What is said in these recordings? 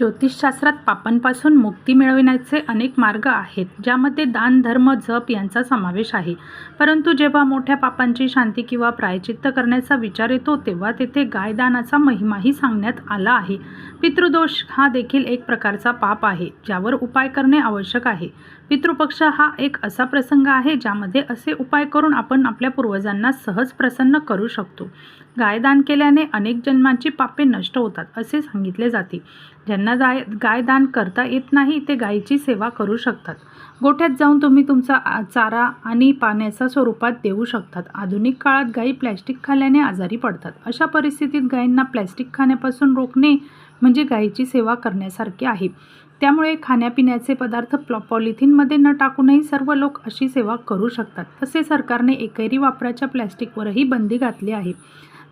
ज्योतिषशास्त्रात पापांपासून मुक्ती मिळविण्याचे अनेक मार्ग आहेत ज्यामध्ये दान धर्म जप यांचा समावेश आहे. परंतु जेव्हा मोठ्या पापांची शांती किंवा प्रायचित्त करण्याचा विचार येतो तेव्हा तेथे गायदानाचा महिमाही सांगण्यात आला आहे. पितृदोष हा देखील एक प्रकारचा पाप आहे ज्यावर उपाय करणे आवश्यक आहे. पितृपक्ष हा एक असा प्रसंग आहे ज्यामध्ये असे उपाय करून आपण आपल्या पूर्वजांना सहज प्रसन्न करू शकतो. गायदान केल्याने अनेक जन्मांची पापे नष्ट होतात असे सांगितले जाते. ज्यांना गाय गायदान करता येत नाही ते गायीची सेवा करू शकतात. गोठ्यात जाऊन तुम्ही तुमचा चारा आणि पाण्याच्या स्वरूपात देऊ शकतात. आधुनिक काळात गायी प्लॅस्टिक खाल्ल्याने आजारी पडतात. अशा परिस्थितीत गायींना प्लॅस्टिक खाण्यापासून रोखणे म्हणजे गायीची सेवा करण्यासारखे आहे. त्यामुळे खाण्यापिण्याचे पदार्थ प्लॉ पॉलिथिनमध्ये न टाकूनही सर्व लोक अशी सेवा करू शकतात. तसे सरकारने एकेरी वापराच्या प्लॅस्टिकवरही बंदी घातली आहे.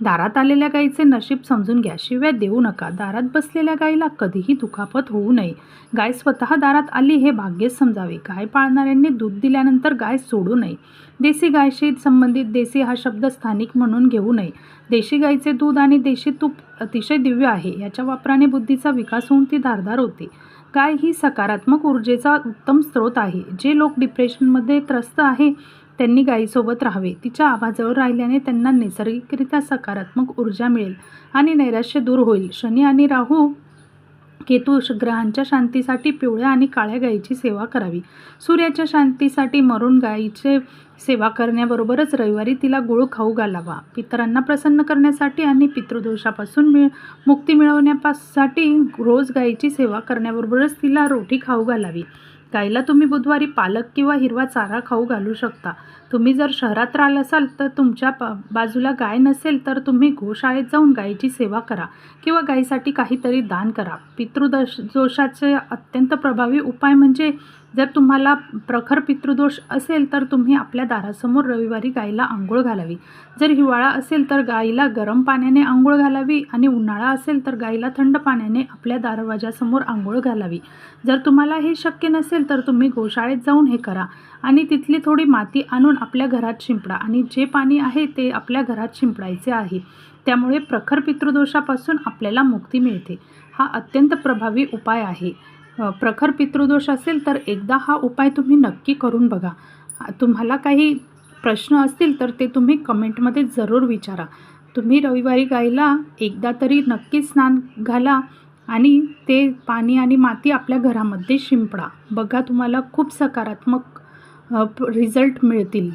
दारात आलेल्या गायीचे नशीब समजून घ्या. शिव्या देऊ नका. दारात बसलेल्या गायीला कधीही दुखापत होऊ नये. गाय स्वतः दारात आली हे भाग्यच समजावे. गाय पाळणाऱ्यांनी दूध दिल्यानंतर गाय सोडू नये. देशी गायशी संबंधित देशी हा शब्द स्थानिक म्हणून घेऊ नये. देशी गायीचे दूध आणि देशी तूप अतिशय दिव्य आहे. याच्या वापराने बुद्धीचा विकास होऊन ती धारदार होते. गाय ही सकारात्मक ऊर्जेचा उत्तम स्रोत आहे. जे लोक डिप्रेशनमध्ये त्रस्त आहे त्यांनी गायीसोबत राहावे. तिच्या आवाजावर राहिल्याने त्यांना नैसर्गिकरित्या सकारात्मक ऊर्जा मिळेल आणि नैराश्य दूर होईल. शनी आणि राहू केतू ग्रहांच्या शांतीसाठी पिवळ्या आणि काळ्या गायीची सेवा करावी. सूर्याच्या शांतीसाठी मरून गायीचे सेवा करण्याबरोबरच रविवारी तिला गुळ खाऊ घालावा. पितरांना प्रसन्न करण्यासाठी आणि पितृदोषापासून मिळ मुक्ती मिळवण्यासाठी रोज गायीची सेवा करण्याबरोबरच तिला रोटी खाऊ घालावी. गाईला तुम्ही बुधवारी पालक किंवा हिरवा चारा खाऊ घालू शकता. तुम्ही जर शहरात राहाल असाल तर तुमच्या प बाजूला गाय नसेल तर तुम्ही गोशाळेत जाऊन गायीची सेवा करा किंवा गायीसाठी काहीतरी दान करा. पितृदोष दोषाचे अत्यंत प्रभावी उपाय म्हणजे जर तुम्हाला प्रखर पितृदोष असेल तर तुम्ही आपल्या दारासमोर रविवारी गाईला आंघोळ घालावी. जर हिवाळा असेल तर गाईला गरम पाण्याने आंघोळ घालावी आणि उन्हाळा असेल तर गाईला थंड पाण्याने आपल्या दरवाजासमोर आंघोळ घालावी. जर तुम्हाला हे शक्य नसेल तर तुम्ही गोशाळेत जाऊन हे करा आणि तिथली थोडी माती आणून आपल्या घरात शिंपडा आणि जे पाणी आहे ते आपल्या घरात शिंपडायचे आहे. त्यामुळे प्रखर पितृदोषापासून आपल्याला मुक्ती मिळते. हा अत्यंत प्रभावी उपाय आहे. प्रखर पितृदोष असेल तर एकदा हा उपाय तुम्ही नक्की करून बघा. तुम्हाला काही प्रश्न असतील तर ते तुम्ही कमेंटमध्ये जरूर विचारा. तुम्ही रविवारी गायला एकदा तरी नक्की स्नान घाला आणि ते पाणी आणि माती आपल्या घरामध्ये शिंपडा. बघा तुम्हाला खूप सकारात्मक रिझल्ट मिळतील.